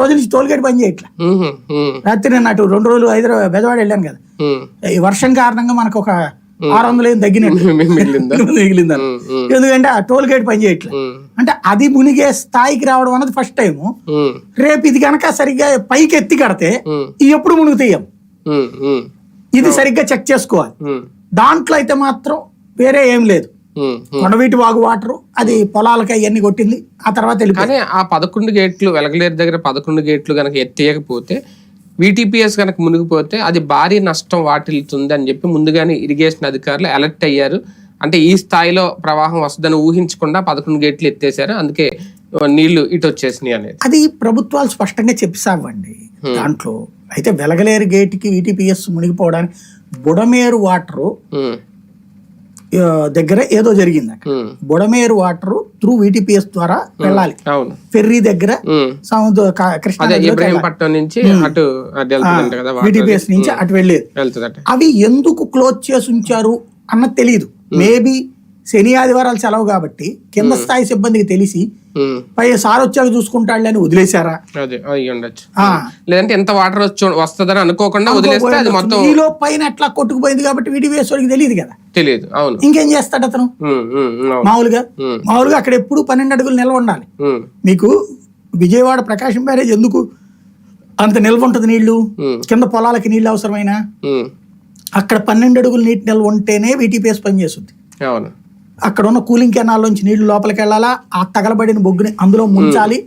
రోజు నుంచి toll gate పని చేయట్లా. రాత్రి నేను అటు రెండు రోజులు హైదరాబాద్ బెజవాడ వెళ్ళాను కదా. ఈ వర్షం కారణంగా మనకు ఒక ఆరు వందలు ఏం తగ్గినట్టు. మిగిలిందా? ఎందుకంటే ఆ టోల్ గేట్ పని చేయట్లేదు అంటే అది మునిగే స్థాయికి రావడం అన్నది ఫస్ట్ టైం రేపు ఇది కనుక సరిగ్గా పైకి ఎత్తి కడితే ఎప్పుడు మునుగుతాయం ఇది సరిగ్గా చెక్ చేసుకోవాలి. దాంట్లో అయితే మాత్రం వేరే ఏం లేదు. కొండవీటి వాగు వాటర్ అది పొలాలకి అవన్నీ కొట్టింది. ఆ తర్వాత కానీ ఆ పదకొండు గేట్లు వెలగలేరు దగ్గర పదకొండు గేట్లు కనుక ఎత్తేయకపోతే విటిపిఎస్ కనుక మునిగిపోతే అది భారీ నష్టం వాటిల్లుతుంది అని చెప్పి ముందుగానే ఇరిగేషన్ అధికారులు అలర్ట్ అయ్యారు. అంటే ఈ స్థాయిలో ప్రవాహం వస్తుందని ఊహించకుండా పదకొండు గేట్లు ఎత్తేసారు అందుకే నీళ్ళు ఇటు వచ్చేసినాయి అనేది. అది ప్రభుత్వాలు స్పష్టంగా చెప్పిసావండి దాంట్లో అయితే వెలగలేరు గేట్కి ఈటీపీఎస్ మునిగిపోవడానికి బుడమేరు వాటర్ దగ్గర ఏదో జరిగింది అక్కడ. బుడమేరు వాటర్ త్రూ వీటీపీఎస్ ద్వారా వెళ్ళాలి. అవును. ఫెర్రీ దగ్గర ఉమ్. సముద్ర క- కృష్ణా అదే నదిలోకి ఇబ్రహీంపట్నం నుంచి అటు వీటీపీఎస్ నుంచి అటు వెళ్ళేది. అవి ఎందుకు క్లోజ్ చేసి ఉంచారు అన్నది తెలియదు మేబీ శని ఆదివారాలు సెలవు కాబట్టి కింద స్థాయి సిబ్బందికి తెలిసి పై సార్ వచ్చాక చూసుకుంటాడులే అని వదిలేశారా. లేదంటే ఎంత వాటర్ వస్తుందని అనుకోకుండా వదిలేస్తే అది మొత్తం ఈలో పైన ఎట్లా కొట్టుకుపోయింది కాబట్టి వీటీపీఎస్ వాడికి తెలియదు కదా. తెలియదు అవును. ఇంకేం చేస్తాడు అతను? మామూలుగా? మామూలుగా అక్కడ ఎప్పుడు పన్నెండు అడుగులు నిల్వ ఉండాలి. మీకు విజయవాడ ప్రకాశం బ్యారేజ్ ఎందుకు? అంత నిల్వ ఉంటుంది నీళ్ళు కింద పొలాలకి నీళ్ళు అవసరమైన? అక్కడ పన్నెండు అడుగులు నీటి నిల్వ ఉంటేనే వీటీపీఎస్ పనిచేస్తుంది. అవును. అక్కడ ఉన్న కూలింగ్ కెనాల్ నుంచి నీళ్ళు లోపలికి వెళ్ళాలా ఆ తగలబడిన బొగ్గుని అందులో ముంచాలి.